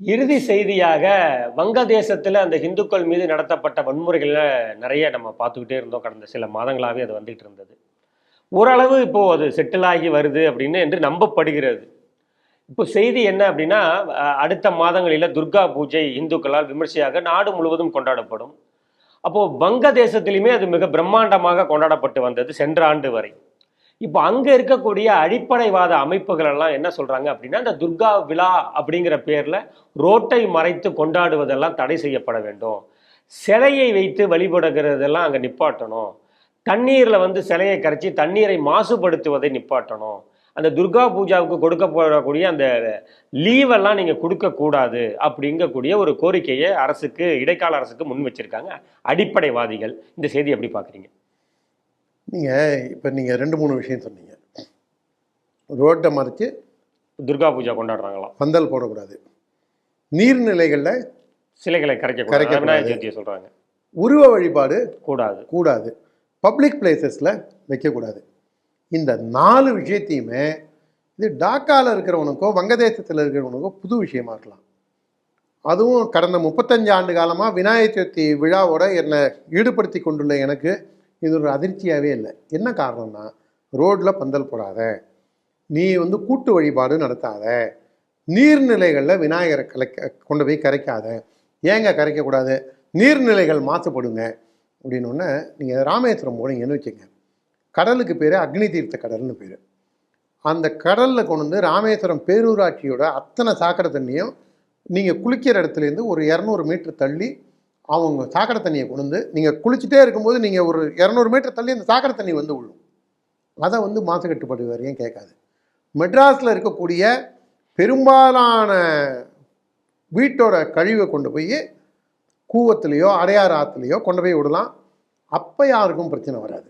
இறுதி செய்தியாக வங்கதேசத்தில் அந்த இந்துக்கள் மீது நடத்தப்பட்ட வன்முறைகளை நிறைய நம்ம பார்த்துக்கிட்டே இருந்தோம். கடந்த சில மாதங்களாகவே அது வந்துகிட்டு இருந்தது. ஓரளவு இப்போது அது செட்டில் ஆகி வருது அப்படின்னு என்று நம்பப்படுகிறது. இப்போ செய்தி என்ன அப்படின்னா அடுத்த மாதங்களில் துர்கா பூஜை இந்துக்களால் விமர்சையாக நாடு முழுவதும் கொண்டாடப்படும். அப்போது வங்கதேசத்திலுமே அது மிக பிரம்மாண்டமாக கொண்டாடப்பட்டு வந்தது சென்ற ஆண்டு வரை. இப்போ அங்கே இருக்கக்கூடிய அடிப்படைவாத அமைப்புகள் எல்லாம் என்ன சொல்கிறாங்க அப்படின்னா இந்த துர்கா விழா அப்படிங்கிற பேரில் ரோட்டை மறைத்து கொண்டாடுவதெல்லாம் தடை செய்யப்பட வேண்டும். சிலையை வைத்து வழிபடுகிறதெல்லாம் அங்கே நிப்பாட்டணும். தண்ணீரில் வந்து சிலையை கரைச்சி தண்ணீரை மாசுபடுத்துவதை நிப்பாட்டணும். அந்த துர்கா பூஜாவுக்கு கொடுக்கப்படக்கூடிய அந்த லீவெல்லாம் நீங்கள் கொடுக்கக்கூடாது அப்படிங்கக்கூடிய ஒரு கோரிக்கையை அரசுக்கு இடைக்கால அரசுக்கு முன் வச்சிருக்காங்க அடிப்படைவாதிகள். இந்த செய்தி எப்படி பார்க்குறீங்க நீங்கள் இப்போ நீங்கள் ரெண்டு மூணு விஷயம் சொன்னீங்க. ரோட்டை மறைச்சு துர்கா பூஜா கொண்டாடுறாங்களாம். பந்தல் போடக்கூடாது. நீர்நிலைகளில் சிலைகளை கரைக்க. விநாயகர் சதுர்த்தியை சொல்றாங்க. உருவ வழிபாடு கூடாது. கூடாது. பப்ளிக் பிளேசஸில் வைக்கக்கூடாது. இந்த நாலு விஷயத்தையுமே இது டாக்காவில் இருக்கிறவனுக்கோ வங்கதேசத்தில் இருக்கிறவனுக்கோ புது விஷயமா இருக்கலாம். அதுவும் கடந்த முப்பத்தஞ்சு ஆண்டு காலமாக விநாயகர் சதுர்த்தி விழாவோட என்னை ஈடுபடுத்தி கொண்டுள்ள எனக்கு இது ஒரு அதிர்ச்சியாகவே இல்லை. என்ன காரணம்னா ரோட்டில் பந்தல் போடாத. நீ வந்து கூட்டு வழிபாடு நடத்தாத. நீர்நிலைகளில் விநாயகரை கலைக்க கொண்டு போய் கரைக்காத. ஏங்க கரைக்கக்கூடாது? நீர்நிலைகள் மாசுபடுங்க. அப்படின்னோடனே நீங்கள் ராமேஸ்வரம் போனீங்கன்னு வச்சுங்க கடலுக்கு பேர் அக்னி தீர்த்த கடல்னு பேர். அந்த கடலில் கொண்டு வந்து ராமேஸ்வரம் பேரூராட்சியோட அத்தனை சாக்கடை தண்ணியும் நீங்கள் குளிக்கிற இடத்துலேருந்து ஒரு இரநூறு மீட்டர் தள்ளி அவங்க சாக்கடை தண்ணியை கொண்டு வந்து நீங்கள் குளிச்சுட்டே இருக்கும்போது நீங்கள் ஒரு இரநூறு மீட்டர் தள்ளி அந்த சாக்கடை தண்ணி வந்து விழும். அதை வந்து மாசு கட்டுப்பாடு வரையும் கேட்காது? மெட்ராஸில் இருக்கக்கூடிய பெரும்பாலான வீட்டோட கழிவை கொண்டு போய் கூவத்துலேயோ அடையாறு ஆற்றுலையோ கொண்டு போய் விடலாம். அப்போ யாருக்கும் பிரச்சனை வராது.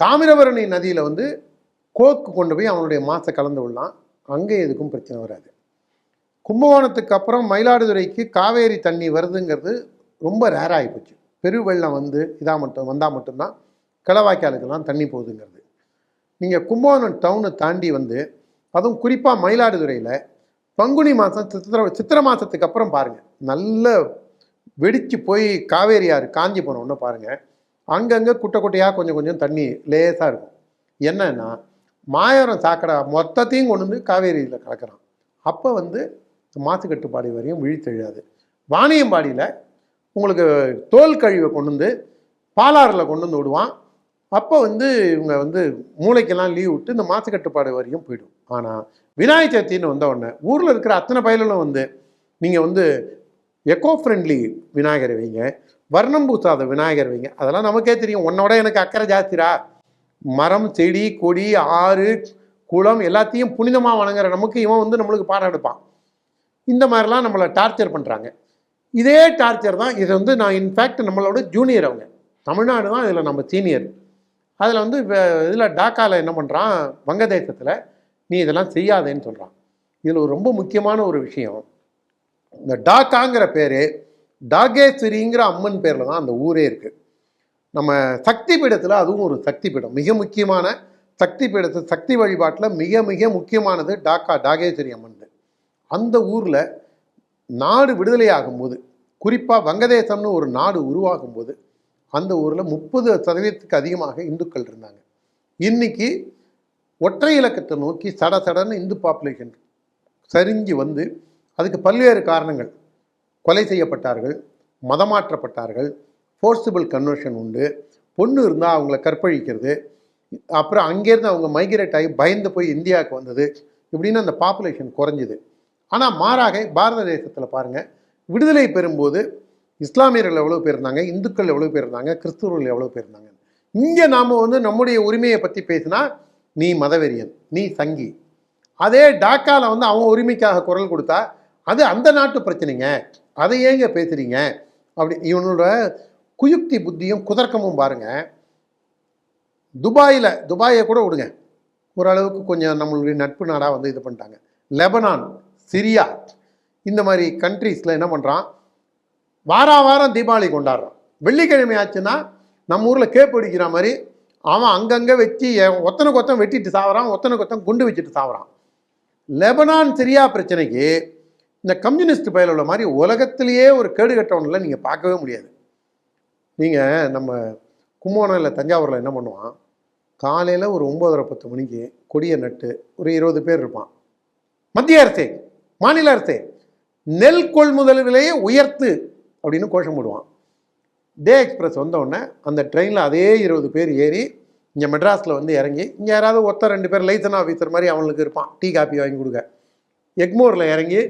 தாமிரபரணி நதியில் வந்து கோக்கு கொண்டு போய் அவனுடைய மாசை கலந்து விடலாம். அங்கே எதுக்கும் பிரச்சனை வராது. கும்பகோணத்துக்கு அப்புறம் மயிலாடுதுறைக்கு காவேரி தண்ணி வருதுங்கிறது ரொம்ப ரேர் ஆகிப்போச்சு பெருவெள்ளம் வந்து இதாக மட்டும் வந்தால் மட்டும்தான் கிளவாய்க்காலுக்கெல்லாம் தண்ணி போகுதுங்கிறது. நீங்கள் கும்பகோணம் டவுனை தாண்டி வந்து அதுவும் குறிப்பாக மயிலாடுதுறையில் பங்குனி மாதம் சித்திர சித்திரை மாதத்துக்கு அப்புறம் பாருங்கள் நல்ல வெடித்து போய் காவேரி ஆறு காஞ்சி போனோன்னு பாருங்கள் அங்கங்கே குட்டை குட்டையாக கொஞ்சம் கொஞ்சம் தண்ணி லேசாக இருக்கும். என்னன்னா மாயவரம் சாக்கடை மொத்தத்தையும் கொண்டு வந்து காவேரியில் கலக்கிறான். அப்போ வந்து மாசு கட்டுப்பாடு வரையும் விழித்தெழுயாது வாணியம்பாடியில் உங்களுக்கு தோல் கழிவை கொண்டு வந்து பாலாறில் கொண்டு வந்து விடுவான். அப்போ வந்து இவங்க வந்து மூளைக்கெல்லாம் லீவ் விட்டு இந்த மாசு கட்டுப்பாடு வரையும் போயிடும். ஆனால் விநாயகர் சதுர்த்தின்னு வந்த உடனே ஊரில் இருக்கிற அத்தனை பயலும் வந்து நீங்கள் வந்து எக்கோ ஃப்ரெண்ட்லி விநாயகர் வைங்க வர்ணம் பூசாத விநாயகர் வைங்க. அதெல்லாம் நமக்கே தெரியும். உன்னோட எனக்கு அக்கறை ஜாஸ்திரா மரம் செடி கொடி ஆறு குளம் எல்லாத்தையும் புனிதமாக வணங்குற நமக்கு இவன் வந்து நம்மளுக்கு பாடம் எடுப்பான். இந்த மாதிரிலாம் நம்மளை டார்ச்சர் பண்ணுறாங்க இதே டார்ச்சர் தான். இது வந்து நான் இன்ஃபேக்ட் நம்மளோட ஜூனியர் அவங்க. தமிழ்நாடு தான் இதில் நம்ம சீனியர் அதில் வந்து இதில் டாக்காவில் என்ன பண்ணுறான் வங்கதேசத்தில் நீ இதெல்லாம் செய்யாதேன்னு சொல்கிறான் இதில் ஒரு ரொம்ப முக்கியமான ஒரு விஷயம். இந்த டாக்காங்கிற பேர் டாகேஸ்வரிங்கிற அம்மன் பேரில் தான் அந்த ஊரே இருக்குது நம்ம சக்தி பீடத்தில் அதுவும் ஒரு சக்தி பீடம் மிக முக்கியமான சக்தி பீடத்து சக்தி வழிபாட்டில் மிக மிக முக்கியமானது டாக்கா டாகேஸ்வரி அம்மன் அந்த ஊரில் நாடு விடுதலையாகும் போது குறிப்பாக வங்கதேசம்னு ஒரு நாடு உருவாகும் போது அந்த ஊரில் முப்பது சதவீதத்துக்கு அதிகமாக இந்துக்கள் இருந்தாங்க. இன்னைக்கு ஒற்றை இலக்கத்தை நோக்கி சட சடன்னு இந்து பாப்புலேஷன் சரிஞ்சு வந்து அதுக்கு பல்வேறு காரணங்கள். கொலை செய்யப்பட்டார்கள் மதமாற்றப்பட்டார்கள் ஃபோர்சிபிள் கன்வர்ஷன் உண்டு பொண்ணு இருந்தால் அவங்கள கற்பழிக்கிறது அப்புறம் அங்கேருந்து அவங்க மைக்ரேட் ஆகி பயந்து போய் இந்தியாவுக்கு வந்தது இப்படின்னு அந்த பாப்புலேஷன் குறைஞ்சிது. ஆனால் மாறாக பாரத தேசத்தில் பாருங்கள் விடுதலை பெறும்போது இஸ்லாமியர்கள் எவ்வளோ பேர் இருந்தாங்க இந்துக்கள் எவ்வளோ பேர் இருந்தாங்க கிறிஸ்துவர்கள் எவ்வளோ பேர் இருந்தாங்க. இங்கே நாம் வந்து நம்முடைய உரிமையை பற்றி பேசினா நீ மதவெறியன் நீ சங்கி. அதே டாக்காவில் வந்து அவங்க உரிமைக்காக குரல் கொடுத்தா அது அந்த நாட்டு பிரச்சனைங்க. அதை ஏங்க பேசுகிறீங்க அப்படி இவனோட குயுக்தி புத்தியும் குதர்க்கமும் பாருங்கள் துபாயில் துபாயை கூட விடுங்க. ஓரளவுக்கு கொஞ்சம் நம்மளுடைய நட்பு நாடாக வந்து இது பண்ணிட்டாங்க. Lebanon Syria. இந்த மாதிரி கண்ட்ரீஸில் என்ன பண்ணுறான் வாரா வாரம் தீபாவளி கொண்டாடுறான். வெள்ளிக்கிழமை ஆச்சுன்னா நம்ம ஊரில் கேப் அடிக்கிற மாதிரி அவன் அங்கங்கே வச்சு ஒத்தனை கொத்தம் வெட்டிட்டு சாவறான் ஒத்தனை கொத்தம் குண்டு வச்சுட்டு சாவறான். லெபனான் சிரியா பிரச்சனைக்கு இந்த கம்யூனிஸ்ட் பயில உள்ள மாதிரி உலகத்திலேயே ஒரு கேடு கட்டவனில் நீங்கள் பார்க்கவே முடியாது. நீங்கள் நம்ம கும்பகோணம் இல்லை தஞ்சாவூரில் என்ன பண்ணுவான்? காலையில் ஒரு ஒம்போதரை பத்து மணிக்கு கொடியை நட்டு ஒரு இருபது பேர் இருப்பான். மத்திய அரசு. மாநில அரசு நெல் கொள்முதல் விலையை உயர்த்து அப்படின்னு கோஷம் போடுவான். டே எக்ஸ்பிரஸ் வந்தவுடனே அந்த ட்ரெயினில் அதே இருபது பேர் ஏறி இங்கே மெட்ராஸில் வந்து இறங்கி இங்கே யாராவது ஒருத்தர் ரெண்டு பேர் லைசன் ஆஃபீஸர் மாதிரி அவனுக்கு இருப்பான். டீ காப்பி வாங்கி கொடுக்க. எக்மோரில் இறங்கி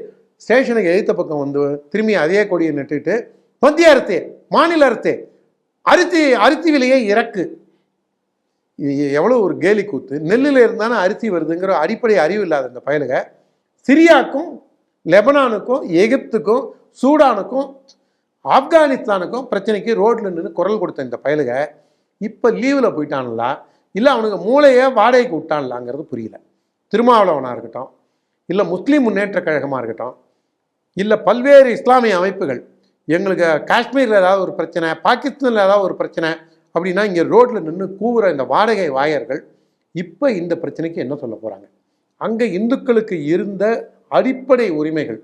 ஸ்டேஷனுக்கு எழுத்த பக்கம் வந்து திரும்பி அதே கொடியை நட்டுட்டு மத்திய அரசு மாநில அரசு அரிசி அரிசி விலையை இறக்கு. இது எவ்வளோ ஒரு கேலி கூத்து. நெல்லில் இருந்தானே அரிசி வருதுங்கிற அடிப்படை அறிவு இல்லாத இந்த பயலுக சிரியாக்கும் லெபனானுக்கும் எகிப்துக்கும் சூடானுக்கும் ஆப்கானிஸ்தானுக்கும் பிரச்சனைக்கு ரோட்ல நின்று குரல் கொடுத்த இந்த பயலுக இப்போ லீவில் போயிட்டான்லா இல்லை அவனுக்கு மூளையை வாடகைக்கு விட்டான்லாங்கிறது புரியல. திருமாவளவனாக இருக்கட்டும் இல்லை முஸ்லீம் முன்னேற்ற கழகமாக இருக்கட்டும் இல்லை பல்வேறு இஸ்லாமிய அமைப்புகள் எங்களுக்கு காஷ்மீரில் ஏதாவது ஒரு பிரச்சனை பாகிஸ்தானில் ஏதாவது ஒரு பிரச்சனை அப்படின்னா இங்கே ரோட்டில் நின்று கூவுற இந்த வாடகை வாயர்கள் இப்போ இந்த பிரச்சனைக்கு என்ன சொல்ல போகிறாங்க அங்கே இந்துக்களுக்கு இருந்த அடிப்படை உரிமைகள்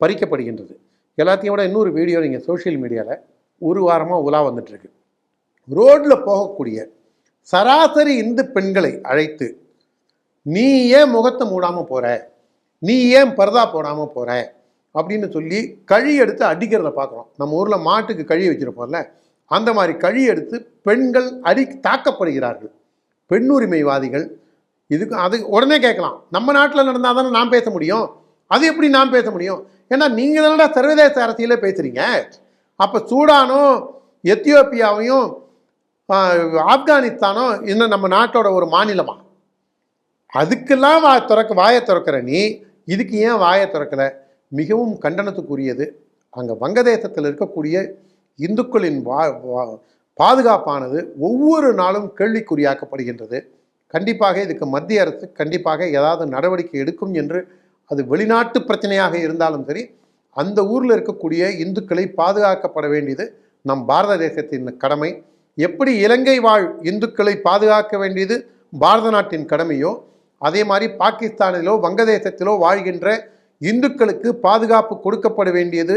பறிக்கப்படுகின்றது. எல்லாத்தையும் விட இன்னொரு வீடியோ நீங்கள் சோஷியல் மீடியாவில் ஒரு வாரமாக உலா வந்துட்டுருக்கு. ரோட்டில் போகக்கூடிய சராசரி இந்து பெண்களை அழைத்து நீ ஏன் முகத்தை மூடாமல் போகிற நீ ஏன் பரதா போடாமல் போகிற அப்படின்னு சொல்லி கழி எடுத்து அடிக்கிறத பார்க்குறோம். நம்ம ஊரில் மாட்டுக்கு கழி வச்சுருப்போம்ல அந்த மாதிரி கழி எடுத்து பெண்கள் அடி தாக்கப்படுகிறார்கள். பெண்ணுரிமைவாதிகள் இதுக்கு அது உடனே கேட்கலாம். நம்ம நாட்டில் நடந்தால் தானே நான் பேச முடியும்? அது எப்படி நான் பேச முடியும்? ஏன்னா நீங்கள் தானடா சர்வதேச அரசியலே பேசுகிறீங்க அப்போ சூடானும் எத்தியோப்பியாவையும் ஆப்கானிஸ்தானும் இன்னும் நம்ம நாட்டோட ஒரு மாநிலமா? அதுக்கெல்லாம் வா திறக்க வாயை திறக்கிற நீ இதுக்கு ஏன் வாயை திறக்கலை? மிகவும் கண்டனத்துக்குரியது. அங்கே வங்கதேசத்தில் இருக்கக்கூடிய இந்துக்களின் வா- பாதுகாப்பானது ஒவ்வொரு நாளும் கேள்விக்குறியாக்கப்படுகின்றது. கண்டிப்பாக இதுக்கு மத்திய அரசு கண்டிப்பாக ஏதாவது நடவடிக்கை எடுக்கும் என்று அது வெளிநாட்டு பிரச்சனையாக இருந்தாலும் சரி அந்த ஊரில் இருக்கக்கூடிய இந்துக்களை பாதுகாக்கப்பட வேண்டியது நம் பாரத தேசத்தின் கடமை. எப்படி இலங்கை வாழ் இந்துக்களை பாதுகாக்க வேண்டியது பாரத நாட்டின் கடமையோ அதே மாதிரி பாகிஸ்தானிலோ வங்கதேசத்திலோ வாழ்கின்ற இந்துக்களுக்கு பாதுகாப்பு கொடுக்கப்பட வேண்டியது.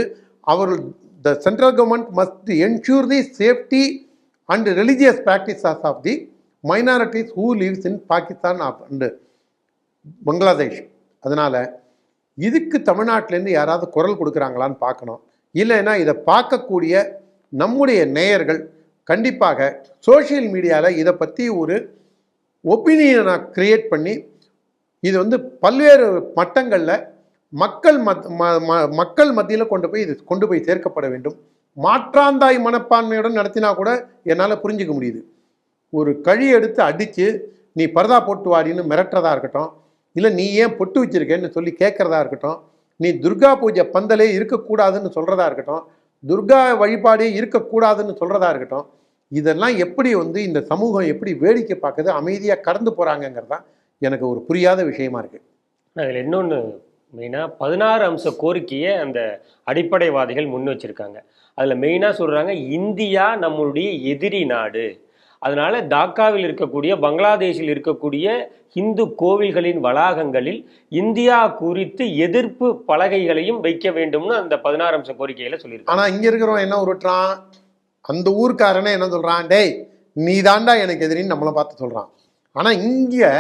அவர்கள் the central government must ensure the safety and religious practices of the minorities who lives in Pakistan and Bangladesh அதனால் இதுக்கு தமிழ்நாட்டிலேருந்து யாராவது குரல் கொடுக்குறாங்களான்னு பார்க்கணும். இல்லைன்னா இதை பார்க்கக்கூடிய நம்முடைய நேயர்கள் கண்டிப்பாக சோஷியல் மீடியாவில் இதை பற்றி ஒரு ஒப்பீனியனை க்ரியேட் பண்ணி இது வந்து பல்வேறு மட்டங்களில் மக்கள் மத் மக்கள் மத்தியில் கொண்டு போய் இது கொண்டு போய் சேர்க்கப்பட வேண்டும். மாற்றாந்தாய் மனப்பான்மையுடன் நடத்தினா கூட என்னால் புரிஞ்சுக்க முடியுது. ஒரு கழி எடுத்து அடித்து நீ பரதா போட்டு வாடின்னு மிரட்டுறதா இருக்கட்டும். இல்லை நீ ஏன் பொட்டு வச்சிருக்கேன்னு சொல்லி கேட்குறதா இருக்கட்டும். நீ துர்கா பூஜை பந்தலே இருக்கக்கூடாதுன்னு சொல்கிறதா இருக்கட்டும். துர்கா வழிபாடே இருக்கக்கூடாதுன்னு சொல்கிறதா இருக்கட்டும். இதெல்லாம் எப்படி வந்து இந்த சமூகம் எப்படி வேடிக்கை பார்க்குது அமைதியாக கடந்து போகிறாங்கங்கிறது தான் எனக்கு ஒரு புரியாத விஷயமா இருக்குது அதில் இன்னொன்று மெயினாக பதினாறு அம்ச கோரிக்கையை அந்த அடிப்படைவாதிகள் முன் வச்சுருக்காங்க. அதில் மெயினாக சொல்கிறாங்க இந்தியா நம்மளுடைய எதிரி நாடு. அதனால டாக்காவில் இருக்கக்கூடிய பங்களாதேஷில் இருக்கக்கூடிய இந்து கோவில்களின் வளாகங்களில் இந்தியா குறித்து எதிர்ப்பு பலகைகளையும் வைக்க வேண்டும்னு அந்த பதினாறு அம்ச கோரிக்கையில் சொல்லியிருக்காங்க. ஆனால் இங்கே இருக்கிறவன் என்ன உருட்டுறான்? அந்த ஊர்க்காரனே என்ன சொல்கிறான் டேய் நீ தாண்டா எனக்கு எதிரின்னு நம்மளை பார்த்து சொல்கிறான் ஆனால் இங்கே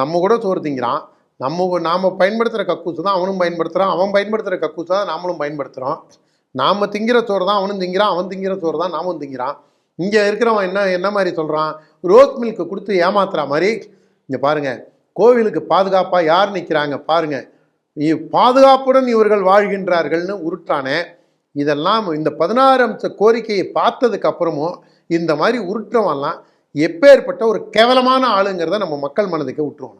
நம்ம கூட சோறு திங்கிறான். நம்ம நாம் பயன்படுத்துகிற கக்கூசு தான் அவனும் பயன்படுத்துகிறான் அவன் பயன்படுத்துகிற கக்கூசு தான் நாமளும் பயன்படுத்துகிறோம் நாம் திங்கிற சோறு தான் அவனும் திங்கிறான். அவன் திங்கிற சோறு தான் நாமும் திங்கிறான். இங்கே இருக்கிறவன் என்ன என்ன மாதிரி சொல்கிறான் ரோஸ் மில்க்கு கொடுத்து ஏமாத்துற மாதிரி இங்கே பாருங்கள் கோவிலுக்கு பாதுகாப்பாக யார் நிற்கிறாங்க பாருங்கள் இ- பாதுகாப்புடன் இவர்கள் வாழ்கின்றார்கள்னு உருட்டானே இதெல்லாம் இந்த பதினாறு அம்ச கோரிக்கையை பார்த்ததுக்கு அப்புறமும் இந்த மாதிரி உருட்டுறவெல்லாம் எப்பேற்பட்ட ஒரு கேவலமான ஆளுங்கிறத நம்ம மக்கள் மனதுக்கு விட்டுருவோம்